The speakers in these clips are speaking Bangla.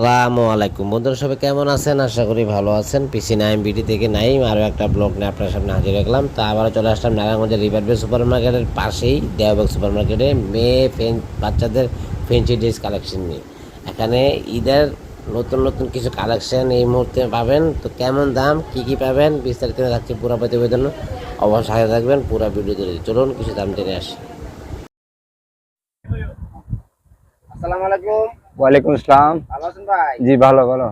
আসসালামু আলাইকুম। বন্ধুরা, সবাই কেমন আছেন? আশা করি ভালো আছেন। পিসি নাইম বিডি থেকে নাইম আরও একটা ব্লগ নিয়ে আপনার সামনে হাজির রাখলাম তা আবারও চলে আসলাম নারায়ণগঞ্জের রিভারবে সুপার মার্কেটের পাশেই দেওয়াবাগ সুপার মার্কেটে মেয়ে ফেন, বাচ্চাদের ফেন্সি ড্রেস কালেকশন নিয়ে। এখানে ঈদের নতুন নতুন কিছু কালেকশন এই মুহূর্তে পাবেন। তো কেমন দাম, কি কি পাবেন, বিস্তারিত থাকছে পুরো প্রতিবেদন। অবশ্যই থাকবেন, পুরো ভিডিও ধরে চলুন, কিছু দাম জেনে আসি। আসসালামু আলাইকুম। ওয়ালাইকুম আসসালাম। জি ভালো ভালো।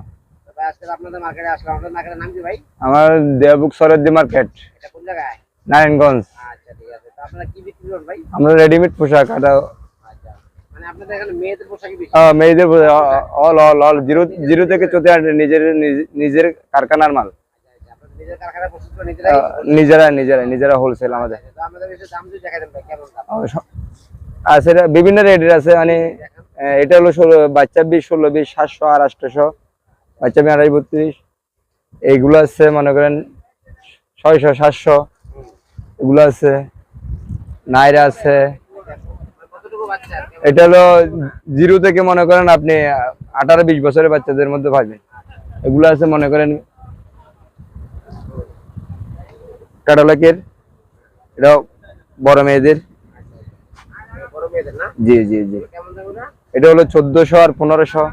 আমার দেবুক সরদ্দি মার্কেট। এটা কোন জায়গায়? নারায়ণগঞ্জ। আচ্ছা ঠিক আছে। তো আপনারা কি বিক্রি করেন ভাই? আমরা রেডিমেড পোশাক এটা আচ্ছা। মানে মেয়েদের all all all zero zero থেকে চোদ্দ নিজের নিজ- নিজের কারখানার মাল। আচ্ছা, নিজের নিজেরা নিজেরা নিজেরা হোলসেল আমাদের। সেটা বিভিন্ন রেটের আছে মানে এটা হলো ষোলো বাচ্চা বিশ ষোলো বিশ সাতশো আর আটশোশো বাচ্চা বিশ আড়াই বত্রিশ। এইগুলো আছে মনে করেন ছয়শো সাতশো। এগুলো আছে নাইরা আছে। এটা হলো জিরো থেকে মনে করেন আপনি আঠারো বিশ বছরের বাচ্চাদের মধ্যে পাবেন। এগুলো আছে মনে করেন ক্যাটালগের। এটা বড় মেয়েদের। জি জি জি। এটা হলো চোদ্দশো আর পনেরোশো।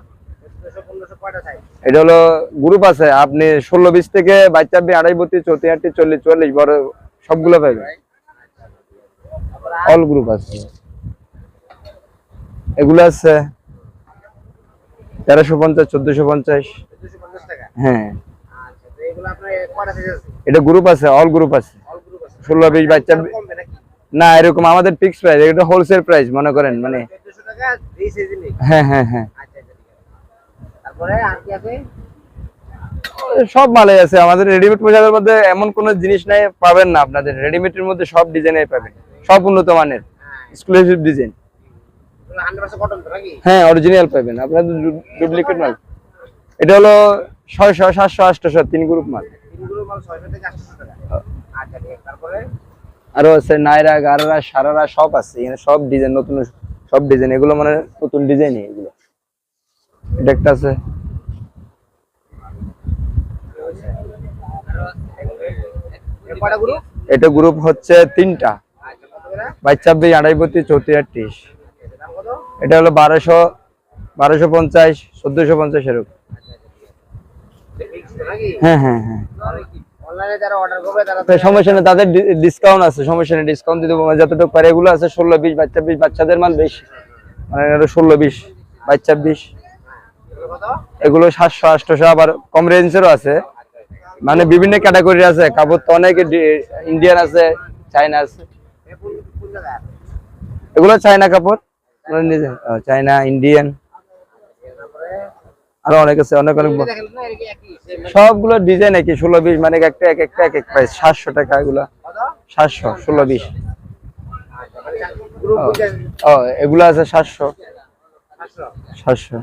এটা হলো গ্রুপ আছে, আপনি ষোলো বিশ থেকে বাচ্চা আপনি আড়াই, বত্রিশ আটত্রিশ, চল্লিশ চুয়াল্লিশ বড় সবগুলো পাবেন। অল গ্রুপ আছে। এগুলো আছে তেরোশো পঞ্চাশ, চোদ্দশো পঞ্চাশ। হ্যাঁ। এটা গ্রুপ আছে অল গ্রুপ আছে। ষোলো, বিশ কমবে নাকি না, এরকম আমাদের ফিক্স প্রাইস এটা হোলসেল প্রাইস মনে করেন মানে হ্যাঁ হ্যাঁ হ্যাঁ। আচ্ছা আচ্ছা সব মালে আছে। আমাদের রেডিমেড পোশাকের মধ্যে এমন কোনো জিনিস নাই পাবেন না আপনাদের। রেডিমেডের মধ্যে সব ডিজাইনের পাবেন। সব উন্নত মানের। এক্সক্লুসিভ ডিজাইন হ্যাঁ অরিজিনাল পাবেন। আপনাদের ডুপ্লিকেট মাল। এটা হলো ছয়শো সাতশো আটশো তিন গ্রুপ মাল। আচ্ছা আরও আছে নাইরা গারারা সারারা সব আছে। এখানে সব ডিজাইন নতুন সব ডিজাইন এগুলো মানে নতুন ডিজাইন এগুলো। এটা একটা আছে। গ্রুপ এটা গ্রুপ হচ্ছে তিনটা। বাইশ ছাব্বিশ আড়াই বত্রিশ চৌত্রিশ আটত্রিশ। এটা হলো বারোশো বারোশো পঞ্চাশ চোদ্দশো পঞ্চাশ এরকম হ্যাঁ হ্যাঁ হ্যাঁ। যারা অর্ডার করবে তারা সমস্যা নেই তাদের ডিসকাউন্ট আছে সমস্যা নেই ডিসকাউন্ট দিতে পারব যতটুকু পারে এগুলো আছে ষোলো বিশ বাচ্চা বিশ বাচ্চাদের মাল বেশি। মানে এটা ষোলো বিশ বাচ্চা বিশ। এগুলো সাতশো আটশোশো আবার কম রেঞ্জেরও আছে। মানে বিভিন্ন ক্যাটাগরি আছে। কাপড় তো অনেক ইন্ডিয়ান আছে চাইনা আছে। এগুলো চাইনা কাপড়। চাইনা ইন্ডিয়ান তারপরে আরও অনেক আছে, অনেক অনেক সবগুলো ডিজাইন একই, ষোলো বিশ মানে একটা, এক একটা, এক এক প্রাইস সাতশো টাকা এগুলো। সাতশো, ষোলো বিশ। এগুলো আছে সাতশো। সাতশো।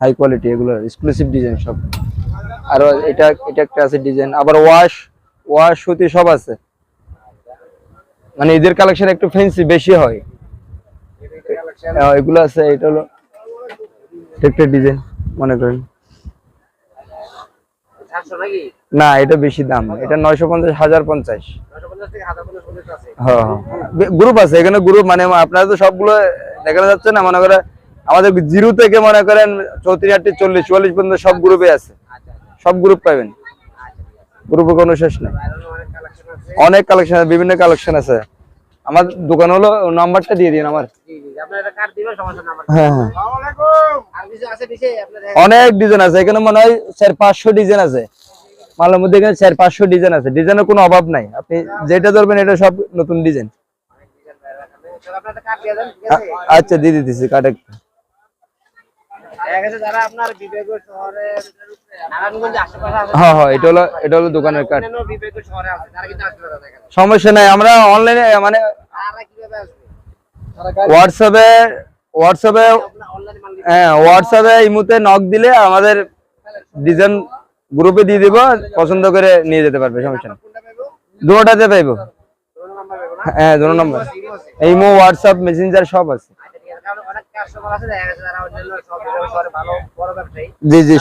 হাই কোয়ালিটি এগুলো এক্সক্লুসিভ ডিজাইন সব। আর এটা এটা একটা আছে ডিজাইন আবার ওয়াশ ওয়াশ সুতি সব আছে। মানে এদের কালেকশন একটু ফ্যান্সি বেশি হয়। এগুলো আছে, এটা হলো একটা ডিজাইন মনে করেন। না এটা বেশি দাম। এটা নয়শো পঞ্চাশ হাজার পঞ্চাশ। 950 থেকে 1050 পর্যন্ত আছে হ্যাঁ। গ্রুপ আছে এখানে গ্রুপ মানে আপনারা তো সবগুলো দেখানো যাচ্ছে না মনে করেন আমাদের জিরো থেকে মনে করেন চৌত্রিশ আটত্রিশ চল্লিশ চুয়াল্লিশ পর্যন্ত সব গ্রুপে আছে। সব গ্রুপ পাবেন। গ্রুপে কোনো শেষ নেই। অনেক কালেকশন আছে বিভিন্ন কালেকশন আছে। আমার দোকান হলো নাম্বারটা দিয়ে দিন আমার। হ্যাঁ হ্যাঁ আসসালামু আলাইকুম আর কিছু আছে নিচে আপনার অনেক ডিজাইন আছে এখানে মনে হয় চার পাঁচশো ডিজাইন আছে। মালের মধ্যে এখানে চার পাঁচশো ডিজাইন আছে। ডিজাইনের কোনো অভাব নাই। আপনি যেটা ধরবেন এটা সব নতুন ডিজাইন আচ্ছা দিয়ে দিতেছি কাটা হ্যাঁ হ্যাঁ সমস্যা নাই আমরা অনলাইনে মানে হোয়াটসঅ্যাপে হোয়াটসঅ্যাপে হ্যাঁ হোয়াটসঅ্যাপে ইমুতে নক দিলে আমাদের ডিজাইন গ্রুপে দিয়ে দিব, পছন্দ করে নিয়ে যেতে পারবে, সমস্যা কোনটা পাবো পাইবো। না হ্যাঁ দুটো নম্বর ইমো হোয়াটসঅ্যাপ মেসেঞ্জার সব আছে। জি জি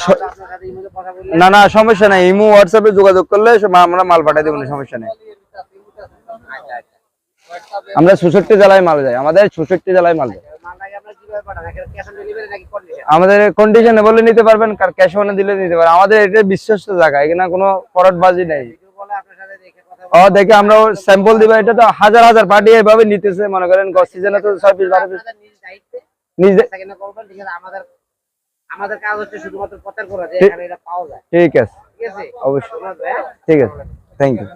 না না, সমস্যা নাই। ইমো হোয়াটসঅ্যাপে যোগাযোগ করলে আমরা মাল পাঠিয়ে দেবো না সমস্যা নেই। আমরা চৌষট্টি জেলায় মাল যাই আমাদের চৌষট্টি জেলায় মাল যায় আমাদের কন্ডিশনে বলে নিতে পারবেন কার ক্যাশ অনে দিলে নিতে পারেন আমাদের এটা বিশ্বস্ত জায়গা এখানে কোনো ফরড বাজি নেই। ও দেখে আমরা স্যাম্পল দিবা এটা তো হাজার হাজার পার্টি এভাবে নিতেছে মনে করেন গছ সিজনে তো ছয় পিস বারো পিস। নিজ আমাদের আমাদের কাজ হচ্ছে শুধুমাত্র প্রচার করা যে এখানে এটা পাওয়া যায় ঠিক আছে ঠিক আছে। অবশ্যই ঠিক আছে। Thank you